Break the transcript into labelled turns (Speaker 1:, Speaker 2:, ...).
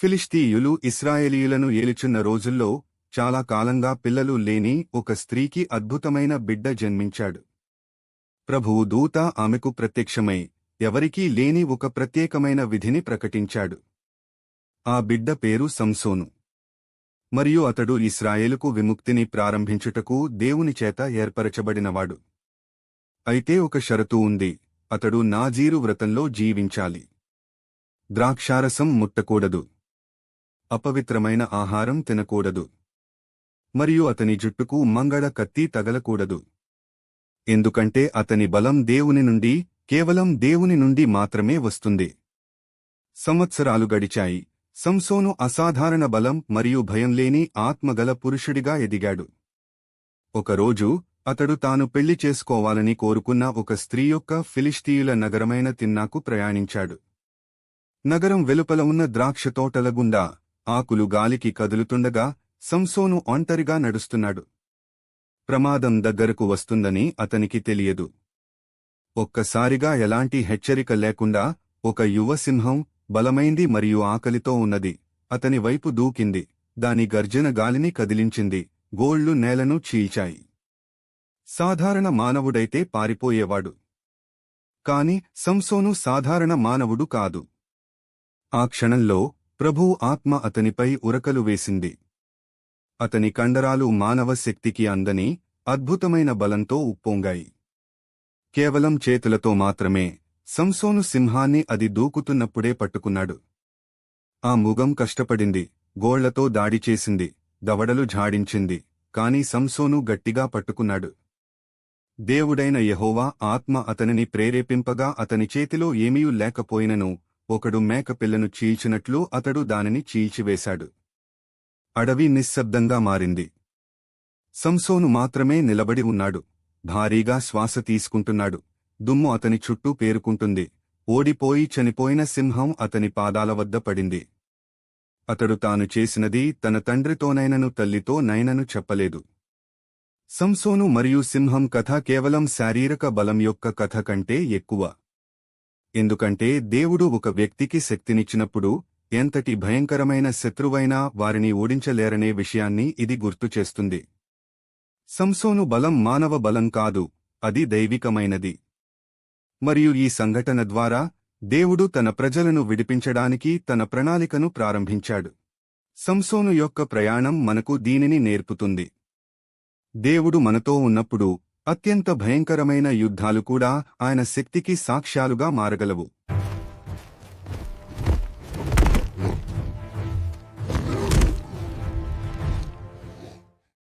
Speaker 1: ఫిలిస్తీయులు ఇస్రాయేలీయులను ఏలుచున్న రోజుల్లో చాలా కాలంగా పిల్లలు లేని ఒక స్త్రీకి అద్భుతమైన బిడ్డ జన్మించాడు. ప్రభువు దూత ఆమెకు ప్రత్యక్షమై ఎవరికీ లేని ఒక ప్రత్యేకమైన విధిని ప్రకటించాడు. ఆ బిడ్డ పేరు సంసోను. మరియు అతడు ఇస్రాయేలుకు విముక్తిని ప్రారంభించుటకు దేవుని చేత ఏర్పరచబడినవాడు. అయితే ఒక షరతు ఉంది అతడు నాజీరు వ్రతంలో జీవించాలి. ద్రాక్షారసం ముట్టకూడదు. అపవిత్రమైన ఆహారం తినకూడదు. మరియు అతని జుట్టుకు మంగళ కత్తి తగలకూడదు. ఎందుకంటే అతని బలం దేవుని నుండి కేవలం దేవుని నుండి మాత్రమే వస్తుంది. సంవత్సరాలు గడిచాయి. సంసోను అసాధారణ బలం మరియు భయం లేని ఆత్మగల పురుషుడిగా ఎదిగాడు. ఒకరోజు అతడు తాను పెళ్ళి చేసుకోవాలని కోరుకున్న ఒక స్త్రీ యొక్క ఫిలిస్తీయుల నగరమైన తిన్నాకు ప్రయాణించాడు. నగరం వెలుపల ఉన్న ద్రాక్ష తోటల గుండా ఆకులు గాలికి కదులుతుండగా సంసోను ఒంటరిగా నడుస్తున్నాడు. ప్రమాదం దగ్గరకు వస్తుందని అతనికి తెలియదు. ఒక్కసారిగా ఎలాంటి హెచ్చరిక లేకుండా ఒక యువ సింహం బలమైంది మరియు ఆకలితో ఉన్నది. అతని వైపు దూకింది. దాని గర్జన గాలిని కదిలించింది. గోళ్ళు నేలను చీల్చాయి. సాధారణ మానవుడైతే పారిపోయేవాడు. కాని సంసోను సాధారణ మానవుడు కాదు. ఆ క్షణంలో ప్రభూ ఆత్మ అతనిపై ఉరకలు వేసింది. అతని కండరాలు మానవ శక్తికి అందని అద్భుతమైన బలంతో ఉప్పొంగాయి. కేవలం చేతులతో మాత్రమే సంసోను సింహాన్ని అది దూకుతున్నప్పుడే పట్టుకున్నాడు. ఆ ముగం కష్టపడింది గోళ్ళతో దాడి చేసింది దవడలు ఝాడించింది కాని సంసోను గట్టిగా పట్టుకున్నాడు. దేవుడైన యెహోవా ఆత్మ అతనిని ప్రేరేపింపగా అతని చేతిలో ఏమీయూ లేకపోయినను ఒకడు మేకపిల్లను చీల్చినట్లు అతడు దానిని చీల్చివేశాడు. అడవి నిశ్శబ్దంగా మారింది. సంసోను మాత్రమే నిలబడి ఉన్నాడు. భారీగా శ్వాస తీసుకుంటున్నాడు. దుమ్ము అతని చుట్టూ పేరుకుంటుంది. ఓడిపోయి చనిపోయిన సింహం అతని పాదాల వద్ద పడింది. అతడు తాను చేసినది తన తండ్రితోనైనను తల్లితో నైనను చెప్పలేదు. సంసోను మరియు సింహం కథ కేవలం శారీరక బలం యొక్క కథ కంటే ఎక్కువ. ఎందుకంటే దేవుడు ఒక వ్యక్తికి శక్తినిచ్చినప్పుడు ఎంతటి భయంకరమైన శత్రువైనా వారిని ఓడించలేరనే విషయాన్ని ఇది గుర్తుచేస్తుంది సంసోను బలం మానవ బలం కాదు అది దైవికమైనది. మరియు ఈ సంఘటన ద్వారా దేవుడు తన ప్రజలను విడిపించడానికి తన ప్రణాళికను ప్రారంభించాడు. సంసోను యొక్క ప్రయాణం మనకు దీనిని నేర్పుతుంది. దేవుడు మనతో ఉన్నప్పుడు అత్యంత భయంకరమైన యుద్ధాలు కూడా ఆయన శక్తికి సాక్ష్యాలుగా మారగలవు.